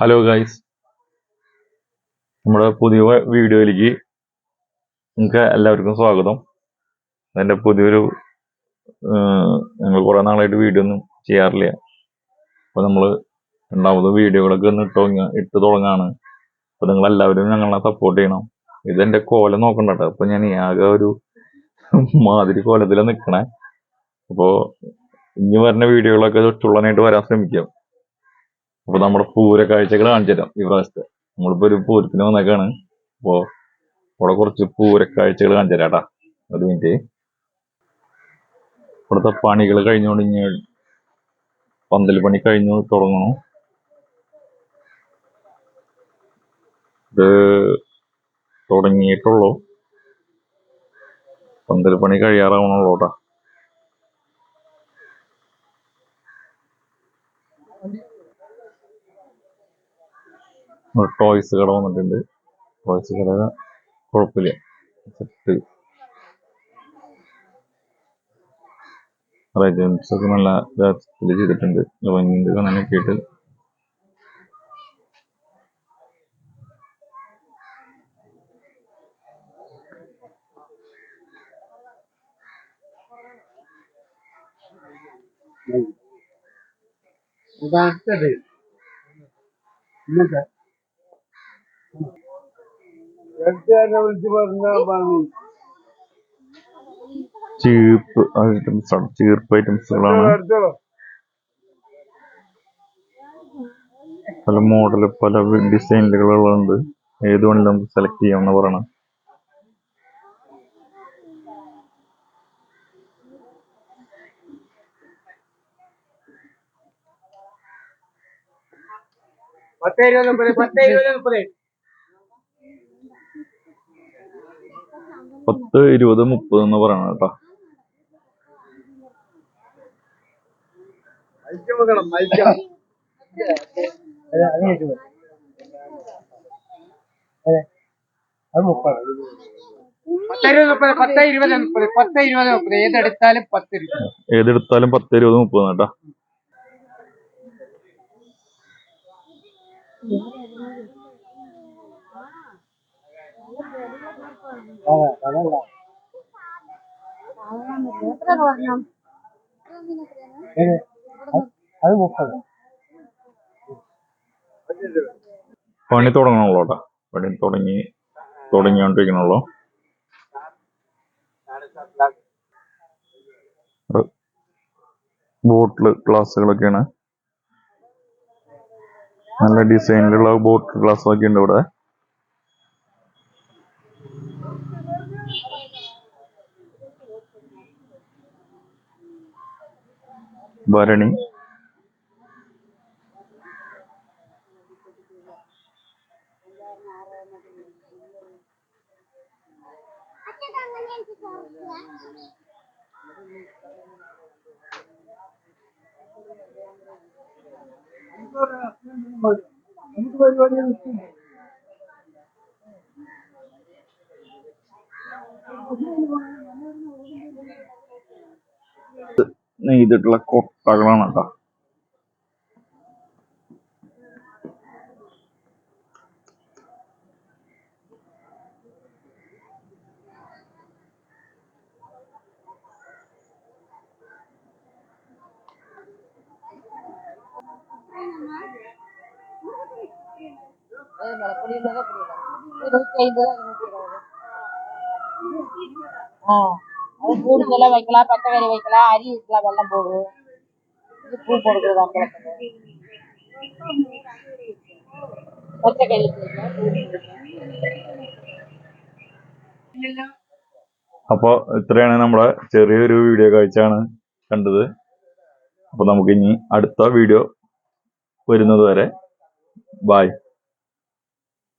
Hello guys നമ്മുടെ പുതിയ വീഡിയോയിലേക്ക് നിങ്ങൾക്ക് എല്ലാവർക്കും സ്വാഗതം. എന്റെ പുതിയൊരു ഞങ്ങൾ കുറേ നാളായിട്ട് വീഡിയോ ഒന്നും ചെയ്യാറില്ല. അപ്പോൾ നമ്മൾ രണ്ടാമത് വീഡിയോകളൊക്കെ ഒന്ന് ഇട്ട് ഇട്ട് തുടങ്ങാണ്. അപ്പോൾ നിങ്ങൾ എല്ലാവരും ഞങ്ങളെ സപ്പോർട്ട് ചെയ്യണം. ഇതെന്റെ കോലം നോക്കണ്ട കേട്ടോ അപ്പോൾ ഞാൻ ആകെ ഒരു മാതിരി കോലത്തിലാണ് നിൽക്കണേ. അപ്പോൾ ഇനി വരുന്ന വീഡിയോകളൊക്കെ ചുള്ളനായിട്ട് വരാൻ ശ്രമിക്കാം. അപ്പോൾ നമ്മുടെ പൂര കാഴ്ചകൾ കാണിച്ചു തരാം ഈ പ്രാവശ്യത്തെ. നമ്മളിപ്പോ ഒരു പൂരത്തിന് വന്നേക്കാണ്. അപ്പോ ഇവിടെ കുറച്ച് പൂരക്കാഴ്ചകൾ കാണിച്ചു തരാം കേട്ടാ. ഒരു മിനിറ്റ്. ഇവിടുത്തെ പണികൾ കഴിഞ്ഞുകൊണ്ട് ഇനി പന്തൽ പണി കഴിഞ്ഞു തുടങ്ങണം ഇത് തുടങ്ങിയിട്ടുള്ളൂ. പന്തൽ പണി കഴിയാറാവണുള്ളൂ ടോയ്സ് കട വന്നിട്ടുണ്ട്. ടോയ്സ് കട കുഴപ്പമില്ല. സെറ്റ്. ഒക്കെ നല്ല രാജ്യത്തിൽ ചെയ്തിട്ടുണ്ട്. ഭംഗിന്റെ കാണാനൊക്കെ ആയിട്ട്. ഇതടുത്തത് എടുത്തുകാരനെ വിളിച്ച് പറഞ്ഞാ പറഞ്ഞു ചീപ്പ് ഐറ്റംസ് ആണ്. ചീർപ്പ് ഐറ്റംസുകളാണ് പല മോഡൽ പല ഡിസൈനുകളുണ്ട് ഏത് വേണമെങ്കിലും നമുക്ക് സെലക്ട് ചെയ്യാമെന്ന് പറയണം. പത്ത് ഇരുപത് മുപ്പത് പത്ത് ഇരുപത് മുപ്പത്. പത്ത് ഇരുപത് മുപ്പത് എന്ന് പറയണം കേട്ടോ. ഏതെടുത്താലും പത്ത് ഇരുപത് മുപ്പത് കേട്ടോ. പണി തുടങ്ങണുള്ളൂ കേട്ടോ പണി തുടങ്ങി തുടങ്ങിക്കൊണ്ടിരിക്കണുള്ളൂ ബോട്ടിൽ ഗ്ലാസ്സുകളൊക്കെയാണ്. നല്ല ഡിസൈനിലുള്ള ബോട്ടിൽ ഗ്ലാസ്സൊക്കെ ഉണ്ട് ഇവിടെ. ഭരണി. നമുക്ക് പരിപാടി നെയ്തിട്ടുള്ള കൊട്ടകളാണ് കേട്ടോ ഇരുപത്തി അമ്പത് ഇരുന്നൂറ്റി ഇരുപത്. ആ. கூடுதலா வைக்கலாம் பச்சைக்கறி வைக்கலாம் அரி வைக்கலாம் வெள்ளம் போடு இது பூ போடுறது அம்பளத்துக்கு பச்சைக்கறி வைக்கலாம் பூ போடுறது. അപ്പോൾ ഇത്രയാണ് നമ്മുടെ ചെറിയൊരു വീഡിയോ കാഴ്ചയാണ് കണ്ടത് അപ്പോൾ നമുക്ക് ഇനി അടുത്ത വീഡിയോ വരുന്നത് വരെ ബായ്